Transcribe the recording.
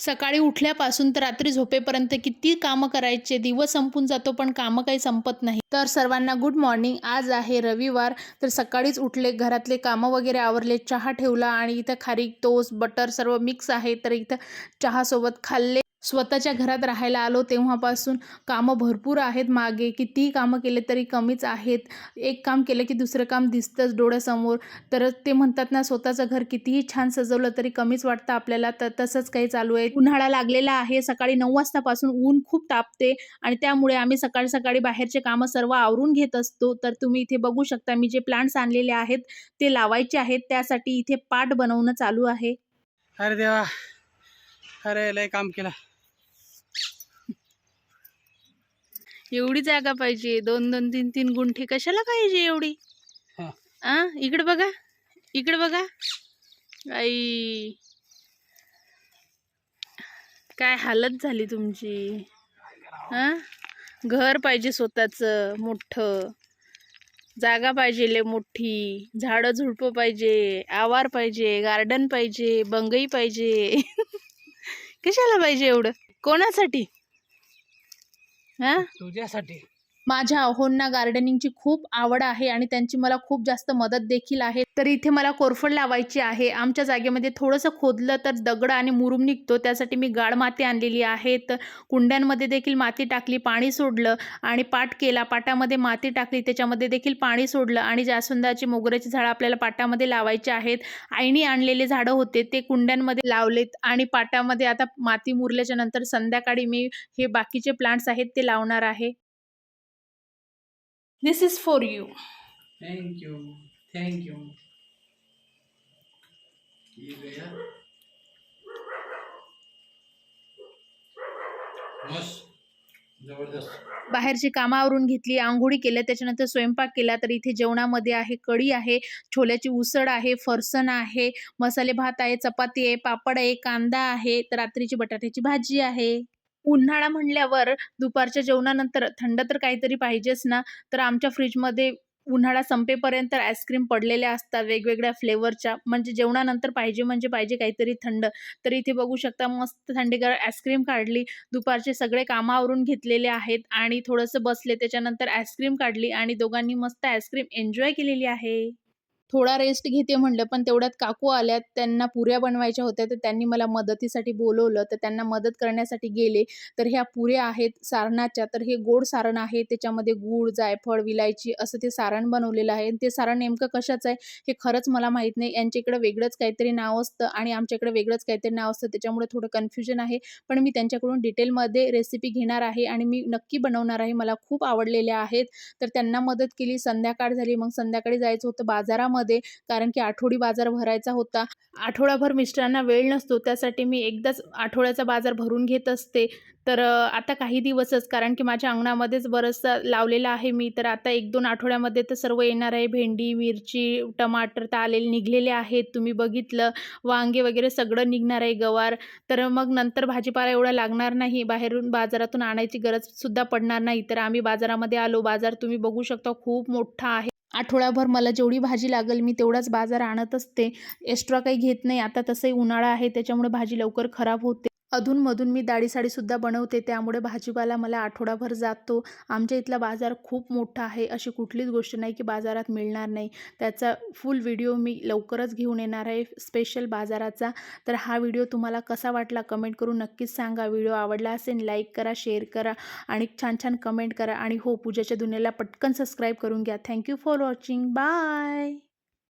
सकाळी उठल्यापासून तर रात्री झोपेपर्यंत किती कामं करायचे दिवस संपून जातो पण कामं काही संपत नाही. तर सर्वांना गुड मॉर्निंग आज आहे रविवार तर सकाळीच उठले घरातले कामं वगैरे आवरले चहा ठेवला आणि इथं खारीक टोस्ट बटर सर्व मिक्स आहे तर इथं चहासोबत खाल्ले. स्वतःच्या घरात राहायला आलो तेव्हापासून कामं भरपूर आहेत मागे. कितीही कामं केले तरी कमीच आहेत. एक काम केलं की दुसरं काम दिसतंच डोळ्यासमोर. तर ते म्हणतात ना स्वतःचं घर कितीही छान सजवलं तरी कमीच वाटतं आपल्याला. तर तसंच काही चालू आहे. उन्हाळा लागलेला आहे. सकाळी नऊ वाजतापासून ऊन खूप तापते आणि त्यामुळे आम्ही सकाळी सकाळी बाहेरचे कामं सर्व आवरून घेत असतो. तर तुम्ही इथे बघू शकता मी जे प्लांट्स आणलेले आहेत ते लावायचे आहेत. त्यासाठी इथे पाट बनवणं चालू आहे. अरे देवा. अरे लय काम केलं. एवढी जागा पाहिजे. दोन दोन तीन तीन गुंठे कशाला पाहिजे एवढी? हा. आ? इकडे बघा. इकडे बघा. आई. काय हालत झाली तुमची? हा घर पाहिजे स्वतःचं मोठं. जागा पाहिजे लय मोठी. झाडं झुडपं पाहिजे. आवार पाहिजे. गार्डन पाहिजे. बंगई पाहिजे. कशाला पाहिजे एवढं? कोणासाठी? हा? तुझ्यासाठी. माझ्या अहोंना गार्डनिंगची खूप आवड आहे आणि त्यांची मला खूप जास्त मदत देखील आहे. तर इथे मला कोरफड लावायची आहे. आमच्या जागेमध्ये थोडंसं खोदलं तर दगड आणि मुरुम निघतो. त्यासाठी मी गाळ माती आणलेली आहे. तर कुंड्यांमध्ये देखील माती टाकली पाणी सोडलं आणि पाट केला. पाटामध्ये माती टाकली त्याच्यामध्ये देखील पाणी सोडलं आणि जास्वंदाची मोगऱ्याची झाडं आपल्याला पाटामध्ये लावायची आहेत. आईने आणलेले झाडं होते ते कुंड्यांमध्ये लावलेत आणि पाटामध्ये आता माती मुरल्याच्या नंतर संध्याकाळी मी हे बाकीचे प्लांट्स आहेत ते लावणार आहे. This is for you thank you thank you मस्त. जबरदस्त. बाहेरची कामावरून घेतली आंघोळी केल्या त्याच्यानंतर स्वयंपाक केला तर इथे जेवणामध्ये आहे कढी आहे छोल्याची उसळ आहे फरसण आहे मसाले भात आहे चपाती आहे पापड आहे कांदा आहे तर रात्रीची बटाट्याची भाजी आहे. उन्हाळा म्हणल्यावर दुपारच्या जेवणानंतर थंड तर काहीतरी पाहिजेच ना. तर आमच्या फ्रीजमध्ये उन्हाळा संपेपर्यंत आईस्क्रीम पडलेल्या असतात वेगवेगळ्या फ्लेवरच्या. म्हणजे जेवणानंतर पाहिजे म्हणजे पाहिजे काहीतरी थंड. तर इथे बघू शकता मस्त थंडीगार आईस्क्रीम काढली. दुपारचे सगळे कामावरून घेतलेले आहेत आणि थोडंसं बसले त्याच्यानंतर आईस्क्रीम काढली आणि दोघांनी मस्त आईस्क्रीम एन्जॉय केलेली आहे. थोडा रेस्ट घेते म्हणलं पण तेवढ्यात काकू आल्यात त्यांना पुऱ्या बनवायच्या होत्या तर त्यांनी मला मदतीसाठी बोलवलं तर त्यांना मदत करण्यासाठी गेले. तर ह्या पुऱ्या आहेत सारणाच्या तर हे गोड सारण आहे त्याच्यामध्ये गूळ जायफळ विलायची असं ते सारण बनवलेलं आहे. ते सारण नेमकं कशाचं आहे हे खरंच मला माहीत नाही. यांच्याकडं वेगळंच काहीतरी नाव असतं आणि आमच्याकडे वेगळंच काहीतरी नाव असतं त्याच्यामुळे थोडं कन्फ्युजन आहे. पण मी त्यांच्याकडून डिटेलमध्ये रेसिपी घेणार आहे आणि मी नक्की बनवणार आहे. मला खूप आवडलेल्या आहेत. तर त्यांना मदत केली संध्याकाळ झाली मग संध्याकाळी जायचं होतं बाजारामध्ये. मध्ये कारण की आठवडी बाजार भरायचा होता. आठवडाभर मिस्टरांना वेळ नसतो त्यासाठी मी एकदाच आठवड्याचा बाजार भरून घेत असते. तर आता काही दिवसच कारण की माझ्या अंगणामध्येच बरंचसं लावलेला आहे मी तर आता एक दोन आठवड्यामध्ये तर सर्व येणार आहे. भेंडी मिरची टमाटर तर आलेले निघलेले आहेत तुम्ही बघितलं. वांगे वगैरे सगळं निघणार आहे गवार. तर मग नंतर भाजीपाला एवढा लागणार नाही बाहेरून बाजारातून आणायची गरजसुद्धा पडणार नाही. तर आम्ही बाजारामध्ये आलो बाजार तुम्ही बघू शकता खूप मोठा आहे. आठवड्याभर मला जेवढी भाजी लागेल मी तेवढाच बाजार आणत असते. एक्स्ट्रा काही घेत नाही. आता तसंही उन्हाळा आहे त्याच्यामुळे भाजी लवकर खराब होते. अधूनमधून मी दाढी साडीसुद्धा बनवते त्यामुळे भाजीपाला मला आठवडाभर जातो. आमच्या इथला बाजार खूप मोठा आहे अशी कुठलीच गोष्ट नाही की बाजारात मिळणार नाही. त्याचा फुल व्हिडिओ मी लवकरच घेऊन येणार आहे स्पेशल बाजाराचा. तर हा व्हिडिओ तुम्हाला कसा वाटला कमेंट करून नक्कीच सांगा. व्हिडिओ आवडला असेल लाईक करा शेअर करा आणि छान छान कमेंट करा. आणि हो पूजाच्या दुनियाला पटकन सबस्क्राईब करून घ्या. Thank you for watching bye